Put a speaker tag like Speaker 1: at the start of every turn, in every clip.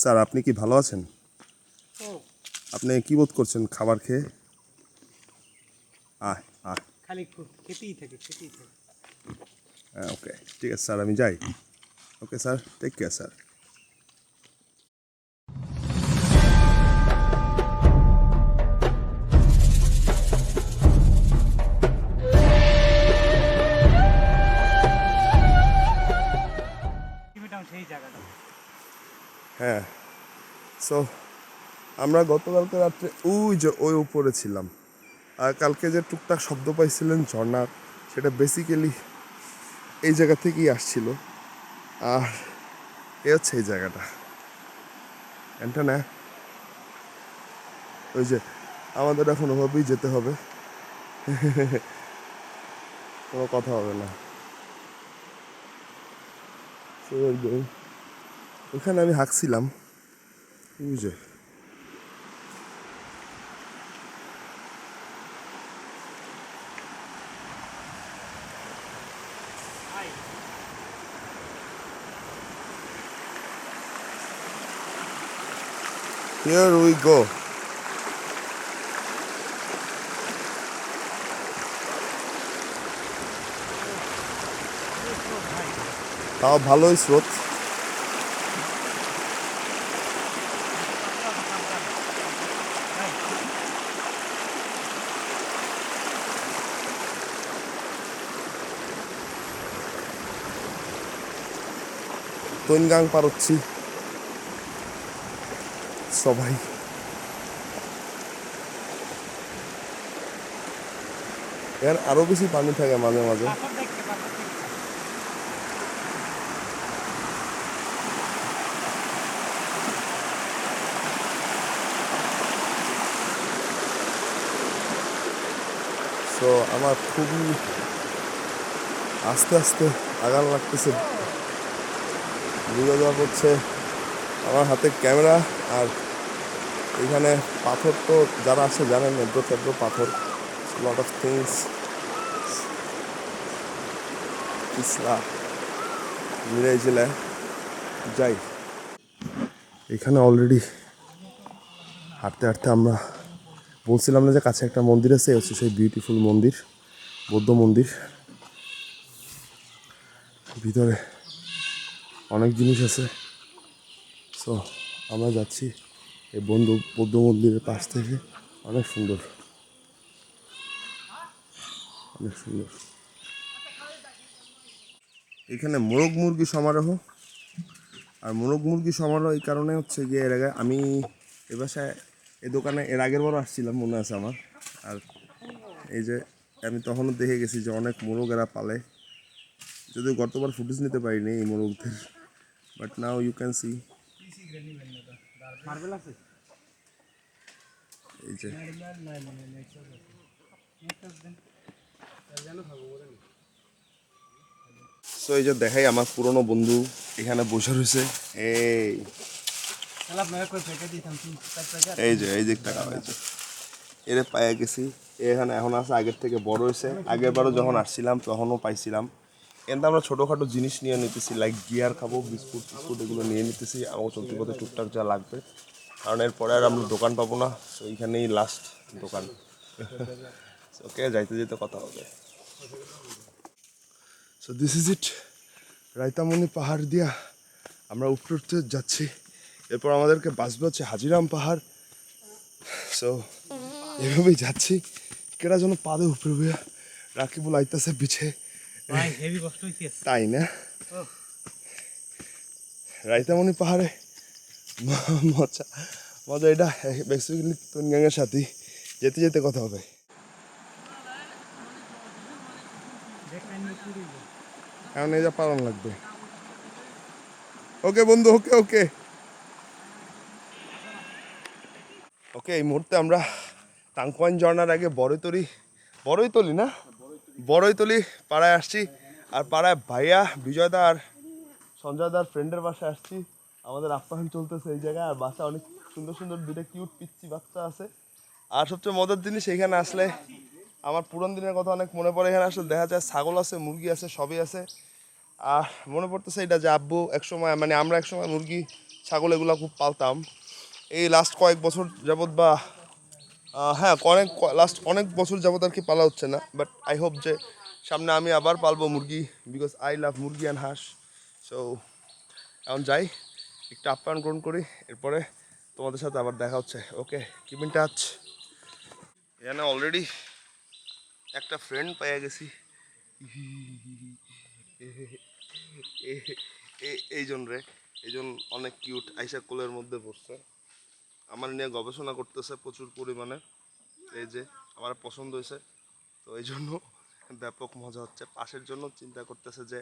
Speaker 1: Sir আপনি কি ভালো আছেন? আপনি কি বোধ করছেন খাবার খেয়ে? আয় আয়।
Speaker 2: খালি খেতেই থাকে খেতেই থাকে।
Speaker 1: হ্যাঁ ওকে। ঠিক আছে স্যার আমি যাই। Okay sir
Speaker 2: take care sir.
Speaker 1: হ্যাঁ। সো আমরা গতকালকে রাত্রে ওই যে ওই উপরে ছিলাম। আর কালকে যে টুকটাক শব্দ পাইছিলেন ঝর্ণার, সেটা বেসিক্যালি এই জায়গা থেকেই আসছিল। আর এ হচ্ছে এই জায়গাটা। না? ওই যে আমাদের এখন ওভাবেই যেতে হবে। কোনো কথা হবে না। ওখানে আমি হাঁকছিলাম। যে। Here we go. তাও ভালোই স্রোত। তৈনগাং পারচ্ছি। সবাই। এর আরও বেশি পানি থাকে মাঝে মাঝে। সো আমার খুবই আস্তে আস্তে আগান লাগতেছে। ভিডিও করছে। আমার হাতে ক্যামেরা আর এখানে পাথর তো যারা আছে জানেন এদ্র তেদ্র পাথর লট অফ থিংস ইসলা মিরাই জেলায় যাই। এখানে অলরেডি হাঁটতে হাঁটতে আমরা বলছিলাম না যে কাছে একটা মন্দির আছে হচ্ছে সেই বিউটিফুল মন্দির, বৌদ্ধ মন্দির। ভিতরে অনেক জিনিস আছে। সো আমরা যাচ্ছি এই বন্ধু, বৌদ্ধ মন্দিরের পাশ থেকে। অনেক সুন্দর। অনেক সুন্দর। এখানে মোরগ মুরগি সমারোহ। আর মোরগ মুরগি সমারোহ এই কারণে হচ্ছে গিয়ে এর আগে আমি এ বাসায় এই দোকানে এর আগের বারও আসছিলাম, মনে আছে আমার। আর এই যে আমি তখনও দেখে গেছি যে অনেক মোরগ এরা পালে। যদিও গতবার ফুটেজ নিতে পারিনি এই মোরগদের। Now you can
Speaker 2: see marble
Speaker 1: এই যে। সো এই যে দেখাই আমার পুরনো বন্ধু এখানে বসে রয়েছে। এই। এই যে এই যে টাকা হয়েছে। এরে পাইয়া গেছি। এখানে এখন আছে আগের থেকে বড় হয়েছে। আগের বারও যখন আসছিলাম তখনও পাইছিলাম। কিন্তু আমরা ছোটোখাটো জিনিস নিয়ে নিতেছি লাইক গিয়ার খাব, বিস্কুট টিস্কুট এগুলো নিয়ে নিতেছি আমার চলতি পথে টুকটাক যা লাগবে। কারণ এরপরে আর আমরা দোকান পাবো না তো এইখানেই লাস্ট দোকান। ওকে যাইতে যেতে কথা হবে। সো দিস ইজ ইট রায়তামণি পাহাড় দিয়া আমরা উপরে উঠতে যাচ্ছি। এরপর আমাদেরকে বাসবে হচ্ছে হাজিরাম পাহাড়। সো এভাবেই যাচ্ছি। কেটা যেন পাদে উপরে রাকিবুল আইতাছে পিছে।
Speaker 2: ভাই হেভি কষ্ট হইছে।
Speaker 1: তাই না? রাইতামণি পাহাড়ে। মজা। মজা এটা। বেসিক্যালি তুনগাঙ্গের সাথে। যেতে যেতে কথা হবে।
Speaker 2: পুরি
Speaker 1: এই যা পালন লাগবে। ওকে বন্ধু ওকে ওকে। ওকে এই মুহূর্তে আমরা টাংকোয়ান ঝর্নার আগে বড়ই তরি বড়ই তলি না? বড়ইতলি পাড়ায় আসছি। আর পাড়ায় ভাইয়া, বিজয়দা আর সঞ্জয়দার ফ্রেন্ডের বাসায় আসছি। আমাদের আপ্যায়ন চলতেছে এই জায়গায়, আর বাসা অনেক সুন্দর সুন্দর দুটো কিউট পিচ্ছি বাচ্চা আছে। আর সবচেয়ে মজার জিনিস এখানে আসলে, আমার পুরান দিনের কথা অনেক মনে পড়ে। এখানে আসলে দেখা যায় ছাগল আছে, মুরগি আছে, সবই আছে। আর মনে পড়তেছে এটা যে আব্বু একসময় মানে আমরা একসময় মুরগি, ছাগল এগুলো খুব পালতাম। এই লাস্ট কয়েক বছর যাবৎ বা হ্যাঁ অনেক লাস্ট অনেক বছর যাবত আর কি পালা হচ্ছে না বাট আই হোপ যে সামনে আমি আবার পালবো মুরগি বিকজ আই লাভ মুরগি অ্যান্ড হাঁস সো এখন যাই একটু আপ্যায়ন গ্রহণ করি এরপরে তোমাদের সাথে আবার দেখা হচ্ছে ওকে কিপ ইন টাচ এখানে অলরেডি একটা ফ্রেন্ড পেয়ে গেছি এই জন রে এই জন অনেক কিউট আইসা কোলের মধ্যে পড়ছে আমার নিয়ে গবেষণা করতেছে প্রচুর পরিমাণে। এই যে আমার পছন্দ হয়েছে। তো এই জন্য ব্যাপক মজা হচ্ছে। পাশের জন্য চিন্তা করতেছে যে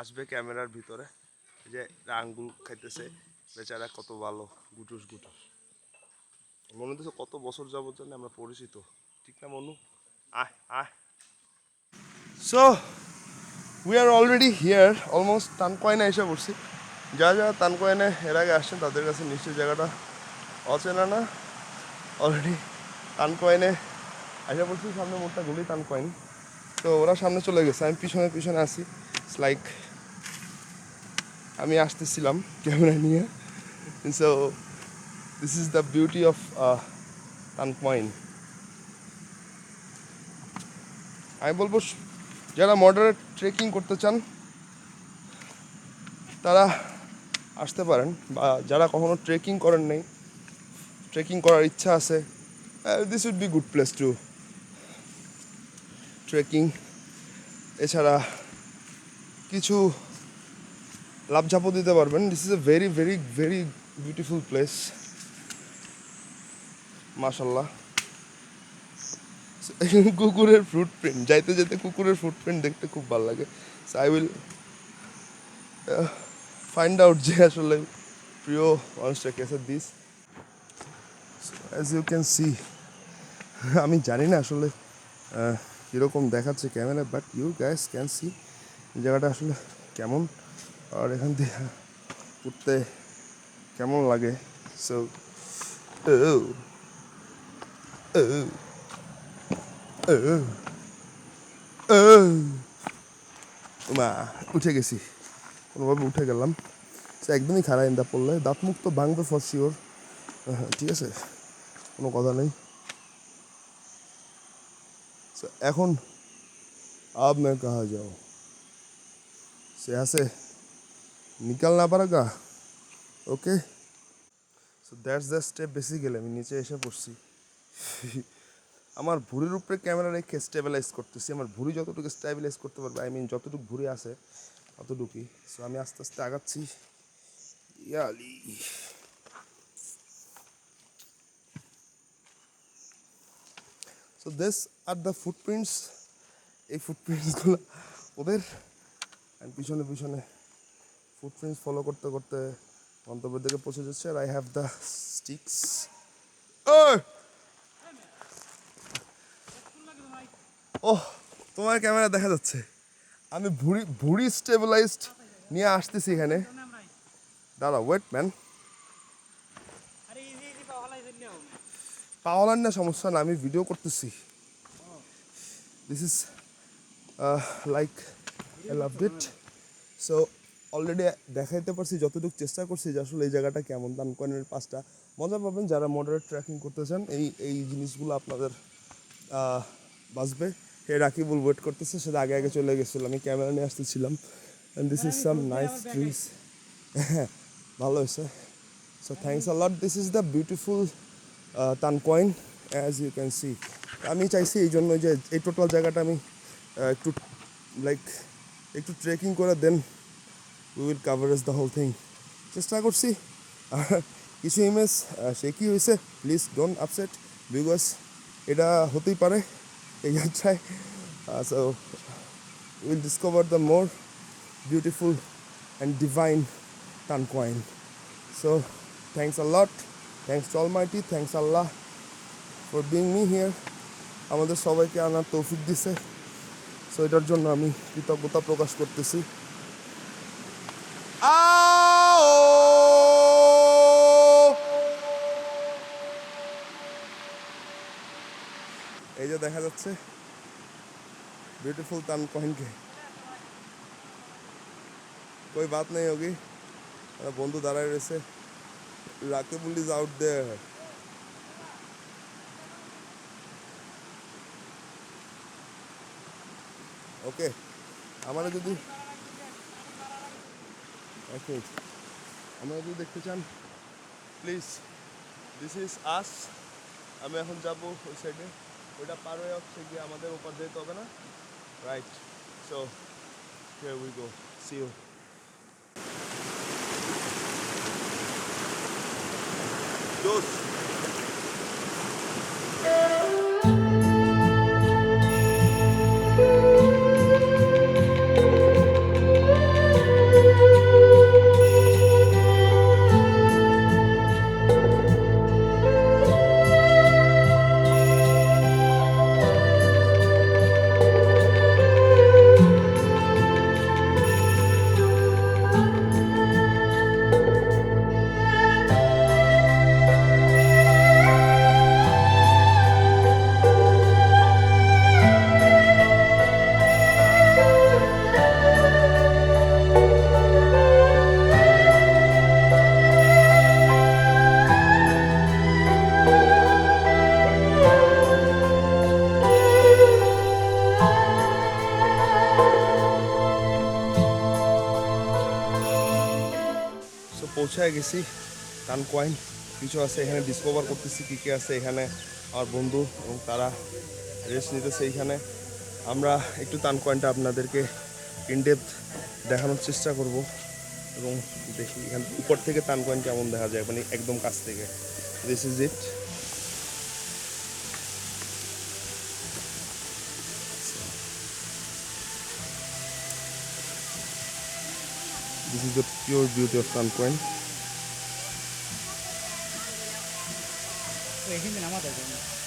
Speaker 1: আসবে ক্যামেরার ভিতরে। যে আঙ্গুল খাইতেছে। বেচারা কত ভালো, গুটুস গুটুস। মনে হচ্ছে কত বছর যাবত জানি আমরা পরিচিত। ঠিক না মনু? আয় so we are already here almost তানকয়না এসে পড়ছি। যারা যারা তানকয়নে এর আগে আসছেন, তাদের কাছে নিশ্চয়ই জায়গাটা অচেনা না? অলরেডি তানকয়েনে আসা পড়ছি, সামনে মোটটা গুলি টান কয়েন তো ওরা সামনে চলে গেছে, আমি পিছনে পিছনে আসি লাইক আমি আসতেছিলাম ক্যামেরা নিয়ে। So this is the beauty of তানকয়েন আমি বলব, যারা মডারেট ট্রেকিং করতে চান, তারা আসতে পারেন। বা যারা কখনো ট্রেকিং করেন নাই ট্রেকিং করার ইচ্ছা আছে this would be good place to trekking এছাড়া কিছু লাভঝাপও দিতে পারবেন। This is a very very very beautiful place মাশাল্লাহ কুকুরের ফ্রুট প্রিন্ট যাইতে যেতে কুকুরের ফুট প্রিন্ট দেখতে খুব ভালো লাগে। So I will find out যে আসলে প্রিয় মানুষটা কেসে this as you can see আমি জানি না আসলে কীরকম দেখাচ্ছে camera but you guys can see জায়গাটা আসলে কেমন। আর এখান থেকে উঠতে কেমন লাগে? সো মা, উঠে গেছি। কোনোভাবে উঠে গেলাম। সে একদমই খারাপ ইন্দা পড়লে দাঁত মুখ তো ভাঙবে ফর শিওর ঠিক আছে? কোনো কথা নেই So, এখন अब मैं कहाँ जाऊँ से यहाँ से निकलना पड़ेगा okay so that's the step basically আমি নিচে এসে পড়ছি আমার ভুঁড়ির উপরে ক্যামেরা রেখে স্টেবিলাইজ করতেছি আমার ভুঁড়ি যতটুকু স্টেবিলাইজ করতে পারবে আই মিন যতটুকু ভুঁড়ি আছে ততটুকুই সো আমি আস্তে আস্তে আগাচ্ছি ইয়ালি So this are the footprints এই ফুটপ্রিন্টসগুলো ওদের। And পিছনে পিছনে ফুটপ্রিন্টস ফলো করতে করতে গন্তব্যের দিকে পৌঁছে যাচ্ছে। আর আই হ্যাভ দ্য স্টিক্স ওহ! তোমার ক্যামেরা দেখা যাচ্ছে। আমি ভুড়ি ভুড়ি স্টেবিলাইজড নিয়ে আসতেছি এখানে। দাঁড়া ওয়েট ম্যান
Speaker 2: আরে ইজি ইজি পাওয়ালাই দিলেও
Speaker 1: পাওয়ালার না সমস্যা না আমি ভিডিও করতেছি। This is like I love it so already দেখাইতে পারছি যতটুকু চেষ্টা করছি যে আসলে এই জায়গাটা কেমন দানকনের পাঁচটা মজা পাবেন যারা মডারেট ট্রেকিং করতে চান এই এই জিনিসগুলো আপনাদের বাঁচবে। হে রাকিবুল ওয়েট করতেছে সেটা আগে আগে চলে গেছিল আমি ক্যামেরা নিয়ে আসতেছিলাম। And this is some nice trees ভালো হয়েছে। So thanks a lot this is the beautiful তানকয়েন as you can see আমি চাইছি এই জন্য যে এই টোটাল জায়গাটা আমি একটু লাইক একটু ট্রেকিং করে then we will coverage the whole thing চেষ্টা করছি। কিছু ইমেজ সে কী হয়েছে প্লিজ ডোন্ট আপসেট বিকজ এটা হতেই পারে এই যাত্রায়। So will discover the more beautiful and divine টান coin so thanks a lot. Thanks to Almighty. Thanks Allah for being me here. আমাদের সবাইকে আনার তৌফিক দিছে সো এটার জন্য আমি কৃতজ্ঞতা প্রকাশ করতেছি এই যে দেখা যাচ্ছে বিউটিফুল তান কয়েনকে कोई बात नहीं होगी আমার বন্ধু দাঁড়ায় রয়েছে Rakibul is out there. ওকে আমরা যদি এক মিনিট আমরা যদি দেখতে চান প্লিজ দিস ইজ আস আমি এখন যাব ওই সাইডে ওইটা পার হয়ে হচ্ছে গিয়ে আমাদের ওপার যেতে হবে না right so here we go see you Los. পৌঁছায় গেছি? কানকোয়াইন। কিছু আছে এখানে ডিসকভার করতেছি, কী কী আছে এখানে আমার বন্ধু এবং তারা রেস্ট নিতেছে এইখানে। আমরা একটু তানকোয়াইনটা আপনাদেরকে ইনডেপথ দেখানোর চেষ্টা করব এবং দেখি এখানে উপর থেকে তানকোয়াইন কেমন দেখা যায় মানে একদম কাছ থেকে। This is it this is the pure beauty of তানকোয়াইন
Speaker 2: এখানে নামা যায়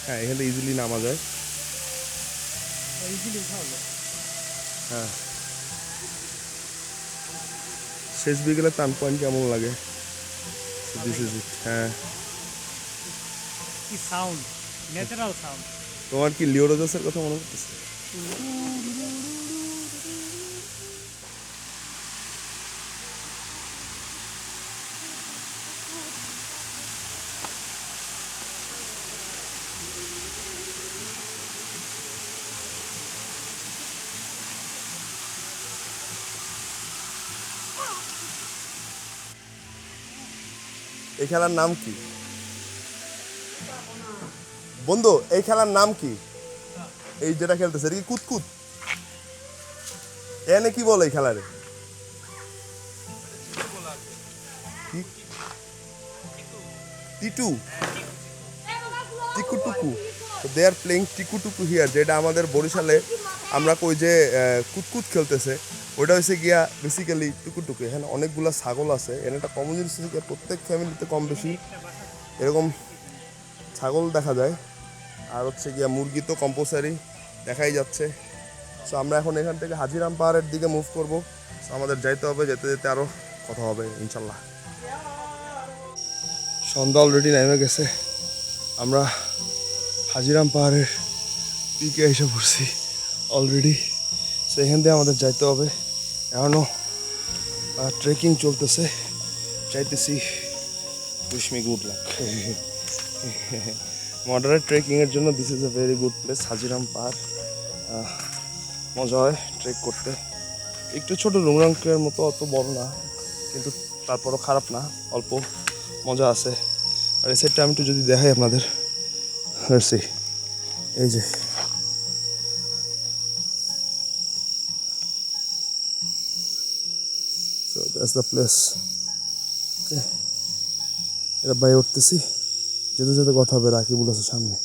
Speaker 1: হ্যাঁ এখানে ইজিলি নামা যায়।
Speaker 2: ইজিলি
Speaker 1: হ্যাঁ। শেষ বিকেলে টান পয়েন্ট কেমন লাগে? দিস ইজ ইট হ্যাঁ।
Speaker 2: কি সাউন্ড ন্যাচারাল সাউন্ড
Speaker 1: তোমার কি লিওরোজাসের কথা মনে করতেছে এই খেলার নাম কি? বন্ধু, এই খেলার নাম কি? এই যেটা খেলতেছে এটা কি কুতকুত এনে কি বলে এই খেলারে? টিকুটুকু। দে আর প্লেইং টিকুটুকু হিয়ার যেটা আমাদের বরিশালে আমরা কই যে কুতকুত খেলতেছে। ওটা হচ্ছে গিয়া বেসিক্যালি টুকুটুকু এখানে অনেকগুলা ছাগল আছে। এখানে একটা কমন জিনিস হচ্ছে গিয়া প্রত্যেক ফ্যামিলিতে কম বেশি। এরকম ছাগল দেখা যায়। আর হচ্ছে গিয়া মুরগি তো কম্পালসারি দেখাই যাচ্ছে। সো আমরা এখন এখান থেকে হাজিরাম পাহাড়ের দিকে মুভ করব। সো আমাদের যাইতে হবে, যেতে যেতে আরও কথা হবে, ইনশাল্লাহ। সন্ধ্যা অলরেডি নেমে গেছে। আমরা হাজিরাম পাহাড়ের পিকে এসে পড়ছি অলরেডি সো এখান থেকে আমাদের যাইতে হবে। এখনও ট্রেকিং চলতেছে। চাইতেছি উইশ গুড লাক মডারেট ট্রেকিংয়ের জন্য this is a very good place হাজিরাম আহ, মজা হয় ট্রেক করতে। একটু ছোট রুমরাঙ্কের মতো অত বড় না কিন্তু তারপরও খারাপ না অল্প মজা আছে। আর এই সাইডটা আমি একটু যদি দেখাই আপনাদের। এই যে দ্যাটস দ্য প্লেস ওকে এটা বাই উঠতেছি। যেতে যেতে কথা হবে রাকিবুল আছে সামনে।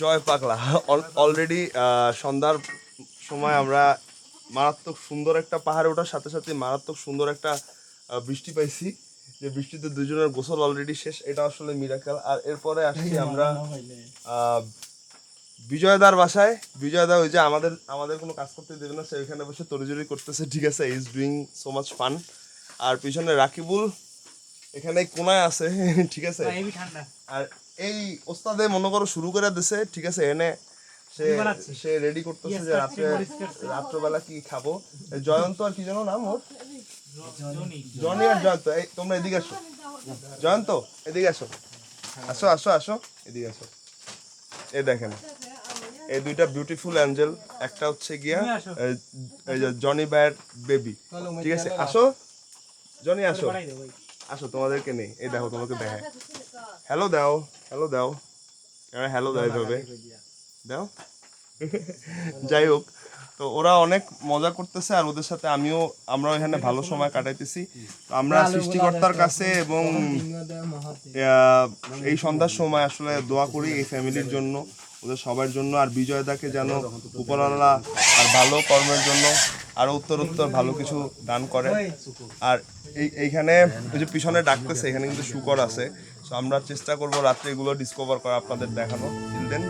Speaker 1: জয় পাগলা। অলরেডি সন্ধ্যার সময় আমরা মারাত্মক সুন্দর একটা পাহাড়ে ওঠার সাথে সাথে মারাত্মক সুন্দর একটা বৃষ্টি পাইছি। যে বৃষ্টিতে দুজনের গোসল অলরেডি শেষ। এটা আসলে মিরাকেল আর এরপরে আসছি আমরা আহ, বিজয়দার বাসায়। বিজয়দা ওই যে আমাদের আমাদের কোনো কাজ করতে দেবে না সে ওইখানে বসে তরিজুরি করতেছে। ঠিক আছে is doing so much fun আর পিছনে রাকিবুল এখানে কোনায় আছে ঠিক আছে? আর এই ওস্তাদে মনে করো শুরু করে দিছে ঠিক আছে? এনে সে সে রেডি করতেছে যে রাত্রে রাত্রবেলা কি খাব? জয়ন্ত আর কি যেন নাম ওর? জনি আর জয়ন্ত। এই তোমরা এদিকে আসো। জয়ন্ত এদিকে আসো। আসো আসো আসো। এদিকে আসো। এই দেখেন এই দুইটা বিউটিফুল অ্যাঞ্জেল একটা হচ্ছে গিয়া এই- এই যে জনি বায়ের বেবি ঠিক আছে আসো। জনি আসো। আসো তোমাদেরকে নেই এই দেখো তোমাকে দেখায়। হ্যালো দাও হ্যালো দাও। হ্যালো দাও এইভাবে দাও। যাই হোক। তো ওরা অনেক মজা করতেছে আর ওদের সাথে আমিও আমরাও এখানে ভালো সময় কাটাইতেছি। তো আমরা সৃষ্টিকর্তার কাছে এবং এই সন্ধ্যার সময় আসলে দোয়া করি এই ফ্যামিলির জন্য ওদের সবার জন্য। আর বিজয়দাকে যেন উপরওয়ালা আর ভালো কর্মের জন্য আরও উত্তর উত্তর ভালো কিছু দান করে। আর এই এইখানে ওই যে পিছনে ডাকতেছে এখানে কিন্তু শুকর আছে। তো আমরা চেষ্টা করব রাত্রে এগুলো ডিসকভার করা আপনাদের দেখানো। চিলড্রেন